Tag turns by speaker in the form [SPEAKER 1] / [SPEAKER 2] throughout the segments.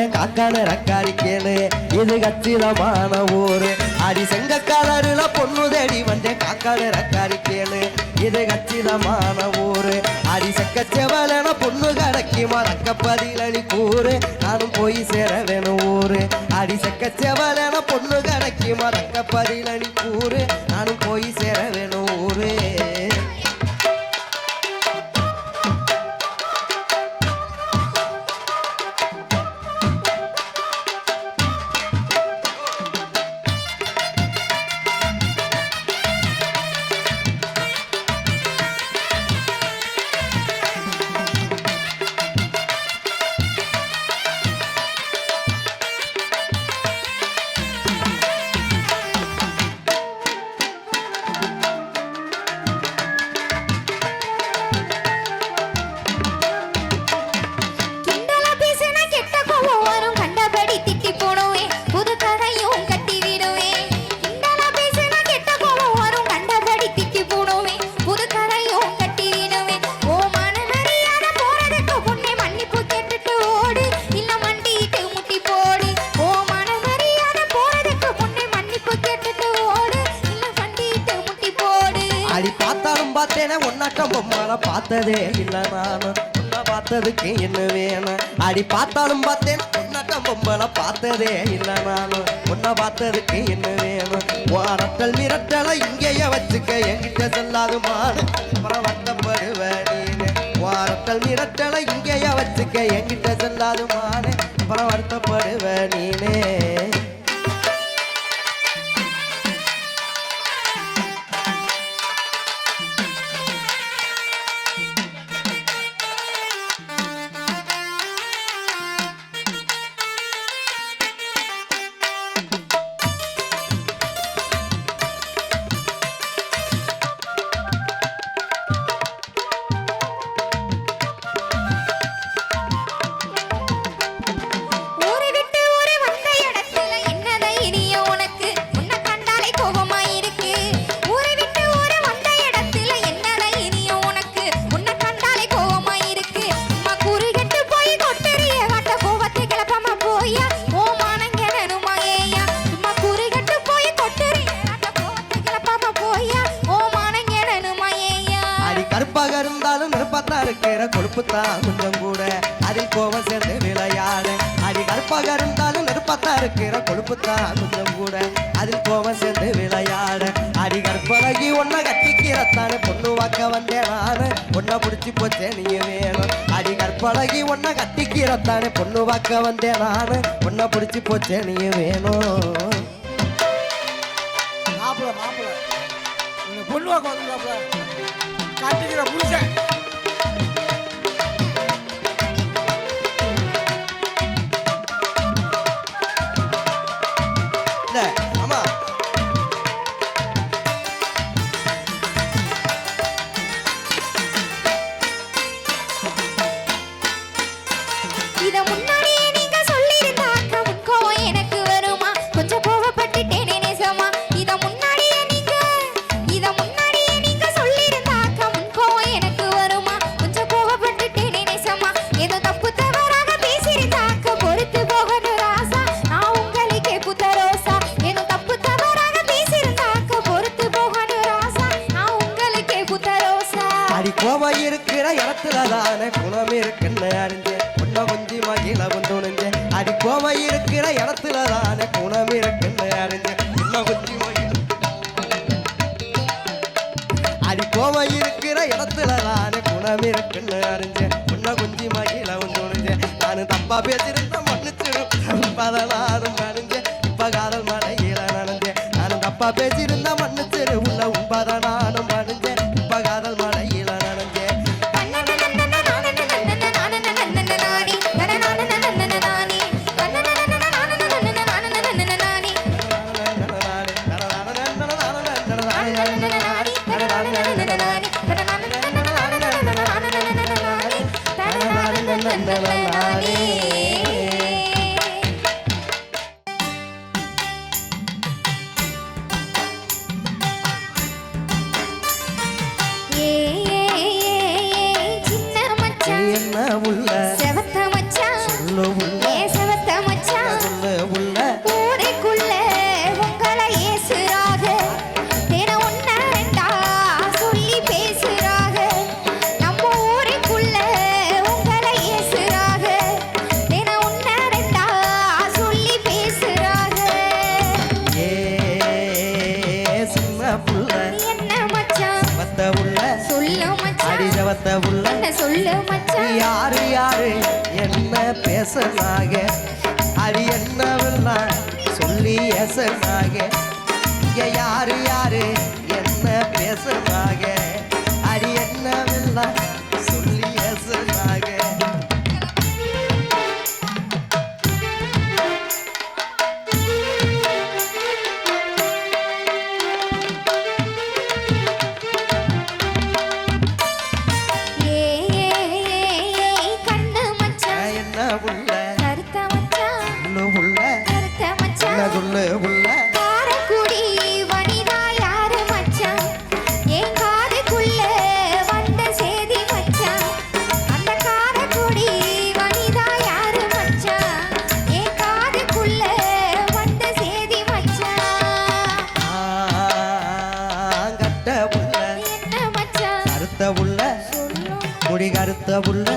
[SPEAKER 1] தேடி காக்கான ரக்காரி கேளு. இது கச்சிதமான ஊரு. அடி செங்க கலருல பொண்ணு தேடி வந்தேன் காக்கான ரக்காரி கேளு. இது கச்சிதமான ஊரு. அடி செக்க செவலன பொண்ணு கடக்கி மறக்க பதிலடி கூறு. நானும் போய் சேர வேணும் ஊரு. அடி செக்க செவலன பொண்ணு கடக்கி மறக்க பதிலடி கூறு. நானும் போய் சேர வேணும் நட்டம் ஒன்னாட்டம் பார்த்ததே இல்லை நானும் உன்னை பார்த்ததுக்கு என்ன வேணும் அடி பார்த்தாலும் பார்த்தேன் நட்டம் பொம்மல பார்த்ததே இல்லை நானும் உன்னை பார்த்ததுக்கு என்ன வேணும் வாரட்டல் மிரட்டலை இங்கேயே வச்சுக்க என்கிட்ட செல்லாது மாடு அப்புறம் வருத்தப்படுவ நீனு. வாரட்டல் மிரட்டலை இங்கேயே வச்சுக்க என்கிட்ட செல்லாது மாடு அப்புறம் வருத்தப்படுவேன் நீனே. இருக்கிற கொழுப்புத்தான் கொஞ்சம் கூட. அதில் கோவம் சேர்ந்து விளையாட. அடி கற்பழகி ஒன்ன கட்டிக்கிறத்தானே பொண்ணு வாக்க வந்தேன் நானு. ஒன்ன பிடிச்சி போச்சே நீ வேணும் அடி கற்பழகி ஒன்ன கட்டிக்கிறத்தானே பொண்ணு வாக்க வந்தேன் நானு. ஒன்ன பிடிச்சி போச்சே நீ வேணும்
[SPEAKER 2] மாப்பிள மாப்பிள. பொண்ணு வாக்க வந்து கட்டிக்கிற புருஷன்.
[SPEAKER 1] அடி கோவம் இருக்கிற இடத்துல தானே குணம் இருக்குன்னு அறிஞ்சேன். கொஞ்சம் நிலவும் துணிஞ்ச. அடி கோவை இருக்கிற இடத்துல தானே குணம் இருக்குன்னு அறிஞ்ச அடி கோவை இருக்கிற இடத்துல தானே குணம் இருக்குன்னு அறிஞ்ச உன்ன குஞ்சி மகிழ துணிஞ்சேன் நான் தப்பா பேசுறேன் உள்ள
[SPEAKER 3] சொல்லு மச்சான்.
[SPEAKER 1] யாரு யாரு? என்ன பேசனாக அது என்னவெல்லாம் சொல்லி எசனாக இங்க யாரு யாரு? என்ன பேசனாக அது என்னவெல்லாம் தவுள்ள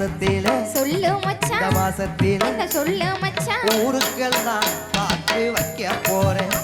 [SPEAKER 3] மாசத்தில
[SPEAKER 1] சொல்லு
[SPEAKER 3] மச்சான்.
[SPEAKER 1] இந்த மாசத்தில
[SPEAKER 3] சொல்ல மச்சான்?
[SPEAKER 1] ஊருக்கெல்லாம் பார்த்து வைக்க போறேன்.